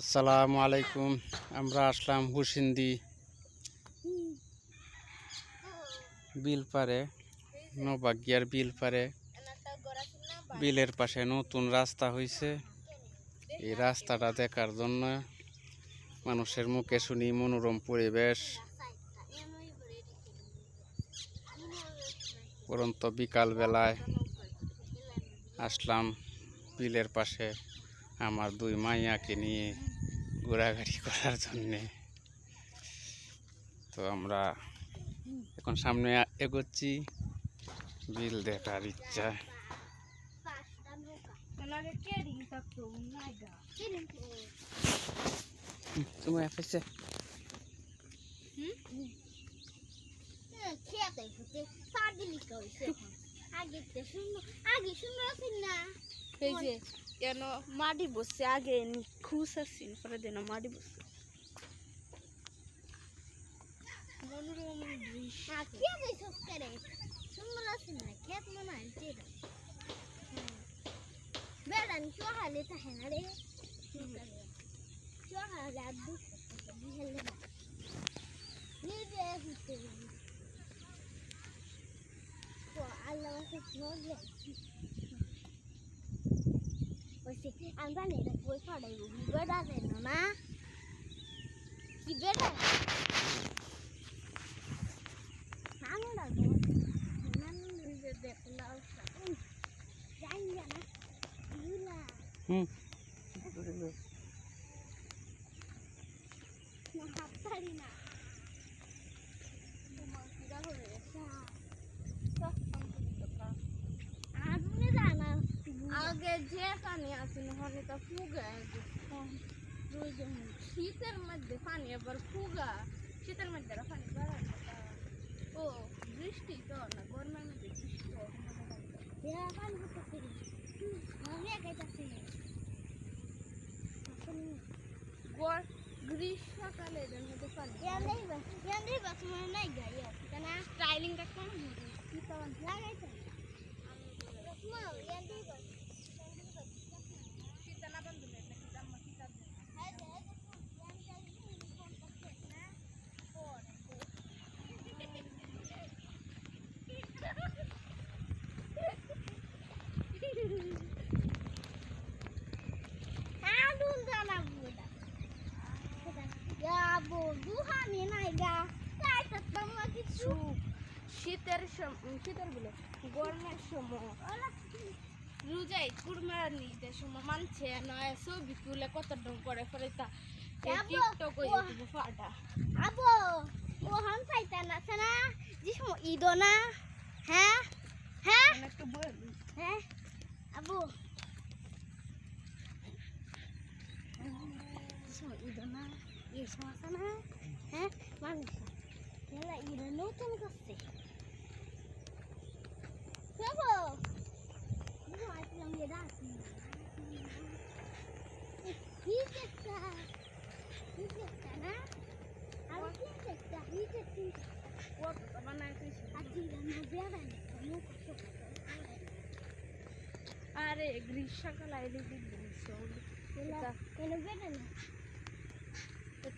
আসসালামু আলাইকুম। আমরা আসলাম হুসিন্দি বিল পারে, নবাগিয়ার বিল পারে। বিলের পাশে নতুন রাস্তা হয়েছে এই রাস্তাটা দেখার জন্য মানুষের মুখে শুনি মনোরম পরিবেশ। পরন্ত বিকাল বেলায় আসলাম বিলের পাশে। আমার দুই মাইয়াকে নিয়ে ঘোরাঘুরি করার জন্যে। তো আমরা এখন সামনে এগোচ্ছি। বিল দেখার ইচ্ছা। তোমার এসেছে আগে তো শুনো আগে শুনো না এই যে কেন মাটি বসছে? আগে খুশ আসছেন পরে দেন মাটি বসছে। মনোরম দৃশ্য। হ্যাঁ না খেত মনে হয় যেটা বেড়ান চোহালে থাকে না রে। চোহালে আর দুঃখ বিহেলে না নিজে আল্লাহ আমি জানি এটা বই পড়াইব বেড়া দেন না। কি নিজে দেখলাম জানি না হুম না হাত পারি না তোমার কিরা হয়ে গেছে আপনি জানা আগে যে পানি হলে তো ফুগা প্রয়োজন শীতের মধ্যে পানি আবার ফুগা শীতের মধ্যে পানি বাড়ায় না তা। ও বৃষ্টি তো না গরমের মধ্যে বৃষ্টি হয় না, না, না, না। Ya kan kita pilih. Mami agak kasih. গর গ্রীষ্মকালে এদের মধ্যে পানি Yang ni bas, yang ni Lagi su. শীতের বলে গরমের সময় রুজাই কুরমার নিজের সময় মানছে নয় ছবি তুলে কত ডং করে পরে তা। টিকটক ফাটা abo, Tuhan saya tanah sana. Jismu idona. Hah? Hah? একটু বলি Hah? Abu. Jismu idona. Jismu sana. Hah? Mana? Yala ida nutun kasi. Siapa? Ini aku yang dia datang. Hijat kah? Hijat kah nah? Aku hijat kah? Hijat hijat. ও বানাই কইছি Aji lama biaran. Kamu kosong. আরে গ্রীষ্মকাল আইলে কি গ্রীষ্ম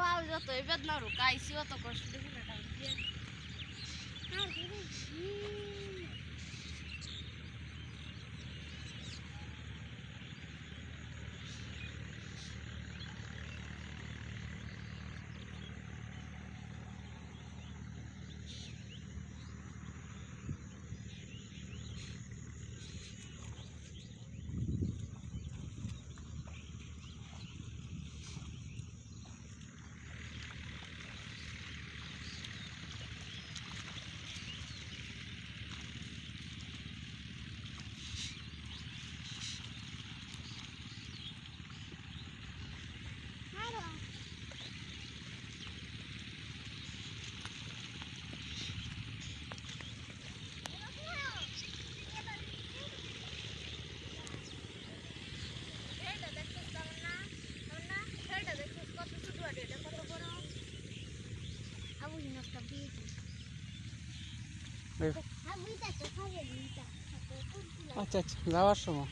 ખોવાવ જતો એ બેદ ના રોકાઈ તો કશું আচ্ছা আচ্ছা যাওয়ার সময়।